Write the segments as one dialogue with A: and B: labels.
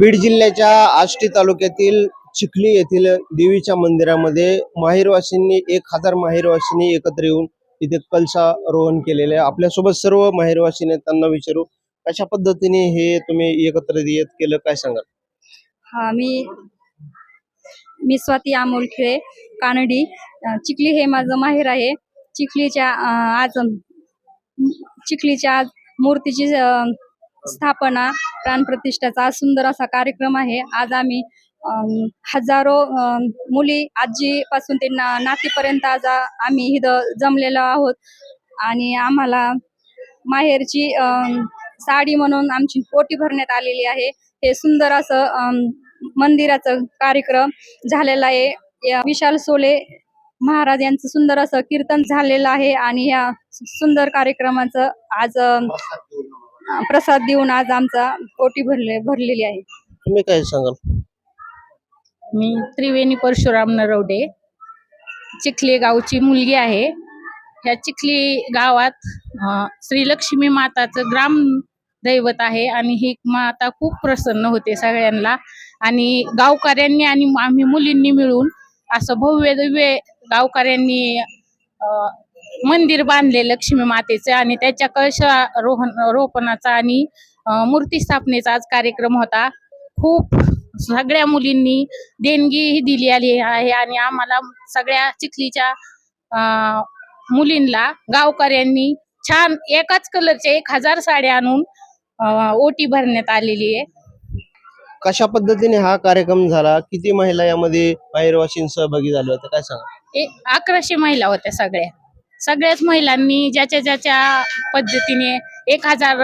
A: बीड जिल्ह्याच्या आष्टी तालुक्यातील चिखली येथील देवीच्या मंदिरामध्ये माहेरवासींनी एक हजार माहेरवासींनी एकत्र येऊन इथे कलशारोहण केलेले आहे. आपल्यासोबत सर्व माहेरवासीने त्यांना विचारू कशा पद्धतीने हे तुम्ही एकत्र येत केलं काय सांगाल?
B: हा मी मी स्वाती अमोल खिळे कानडी चिखली हे माझं माहेर आहे. चिखलीच्या आज चिखलीच्या आज मूर्तीची स्थापना प्राणप्रतिष्ठाचा सुंदर असा कार्यक्रम आहे. आज आम्ही हजारो अम, मुली आजीपासून ते ना नातीपर्यंत आज आम्ही इथं जमलेलो आहोत. आणि आम्हाला माहेरची साडी म्हणून आमची पोटी भरण्यात आलेली आहे. हे सुंदर असं मंदिराचं कार्यक्रम झालेला आहे. या विशाल सोले महाराज यांचं सुंदर असं कीर्तन झालेलं आहे. आणि या सुंदर कार्यक्रमाचं आज प्रसाद देऊन आज आमचा पोटी भरले भरलेली आहे.
A: तुम्ही काय सांगाल?
C: मी त्रिवेणी परशुराम नरवडे चिखली गावची मुलगी आहे. ह्या चिखली गावात अं, श्री लक्ष्मी माताचं ग्राम दैवत आहे आणि ही माता खूप प्रसन्न होते सगळ्यांना. आणि गावकऱ्यांनी आणि आम्ही मुलींनी मिळून असं भव्य दिव्य गावकऱ्यांनी अं, मंदिर बांधले लक्ष्मी मातेचे आणि त्याच्या कळशा रोहन रोपणाचा आणि मूर्ती स्थापनेचा आज कार्यक्रम होता. खूप सगळ्या मुलींनी देणगीही दिली आली आहे आणि आम्हाला सगळ्या चिखलीच्या मुलींना गावकऱ्यांनी छान एकाच कलरच्या एक हजार साड्या आणून ओटी भरण्यात आलेली आहे.
A: कशा पद्धतीने हा कार्यक्रम झाला? किती महिला यामध्ये माहेरवासीं सहभागी झाले होते काय सांगा?
C: अकराशे महिला होत्या सगळ्या. सगळ्याच महिलांनी ज्याच्या ज्याच्या पद्धतीने एक हजार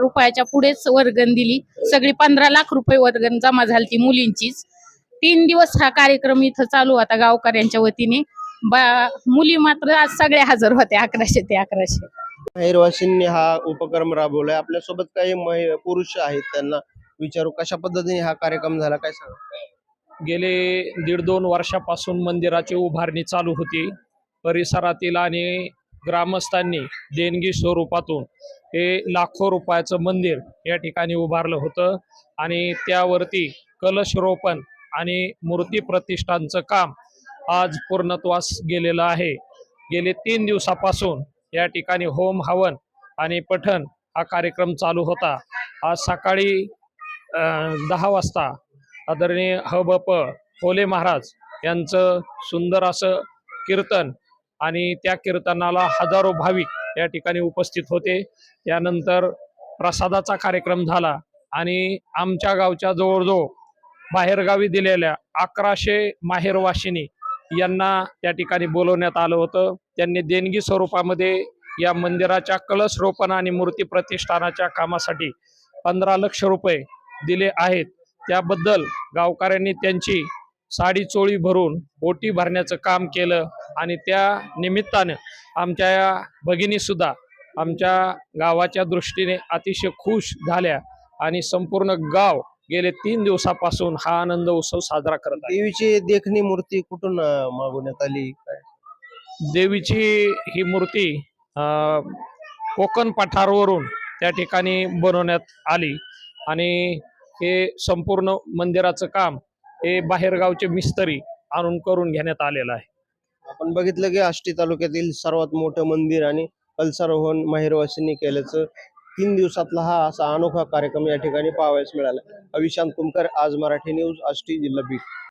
C: रुपयाच्या पुढेच वर्गण दिली. सगळी पंधरा लाख रुपये वर्गण जमा झाली ती मुलींचीच. तीन दिवस हा कार्यक्रम इथं चालू होता गावकऱ्यांच्या वतीने. बा मुली मात्र आज सगळ्या हजर होत्या अकराशे ते अकराशे.
A: माहेरवासींनी हा उपक्रम राबवलाय. आपल्यासोबत काही महि- पुरुष आहेत त्यांना विचारू कशा पद्धतीने हा कार्यक्रम झाला काय सांगा?
D: गेले दीड दोन वर्षापासून मंदिराची उभारणी चालू होती. परिसरातील आणि ग्रामस्थांनी देणगी स्वरूपातून हे लाखो रुपयाचं मंदिर या ठिकाणी उभारलं होतं. आणि त्यावरती कलशरोपण आणि मूर्ती प्रतिष्ठानचं काम आज पूर्णत्वास गेलेलं आहे. गेले तीन दिवसापासून या ठिकाणी होम हवन आणि पठण हा कार्यक्रम चालू होता. आज सकाळी दहा वाजता आदरणीय ह ब प महाराज यांचं सुंदर असं कीर्तन आणि त्या कीर्तनाला हजारो भाविक या ठिकाणी उपस्थित होते. त्यानंतर प्रसादाचा कार्यक्रम झाला आणि आमच्या गावच्या जवळजवळ बाहेरगावी दिलेल्या अकराशे माहेरवाशिनी यांना त्या ठिकाणी बोलवण्यात आलं होतं. त्यांनी देणगी स्वरूपामध्ये या मंदिराच्या कलश रोपण आणि मूर्ती प्रतिष्ठानाच्या कामासाठी पंधरा लक्ष रुपये दिले आहेत. त्याबद्दल गावकऱ्यांनी त्यांची साडी चोळी भरून ओटी भरण्याचं काम केलं आणि त्या निमित्तानं आमच्या या भगिनीसुद्धा आमच्या गावाच्या दृष्टीने अतिशय खुश झाल्या आणि संपूर्ण गाव गेले तीन दिवसापासून हा आनंद उत्सव साजरा करत आहे.
A: देवीची देखणी मूर्ती कुठून मागवण्यात आली? काय?
D: देवीची ही मूर्ती अं, कोकण पठारवरून त्या ठिकाणी बनवण्यात आली आणि हे संपूर्ण मंदिराचं काम हे बाहेरगावचे मिस्त्री आणून करून घेण्यात आलेलं आहे.
A: आपण बघितलं की आष्टी तालुक्यातील सर्वात मोठं मंदिर आणि कलसारोहण माहिरवासींनी केल्याचं तीन दिवसातला हा असा अनोखा कार्यक्रम या ठिकाणी पाहावयास मिळाला. अविशांत कुमकर आज मराठी न्यूज आष्टी जिल्हा बीड.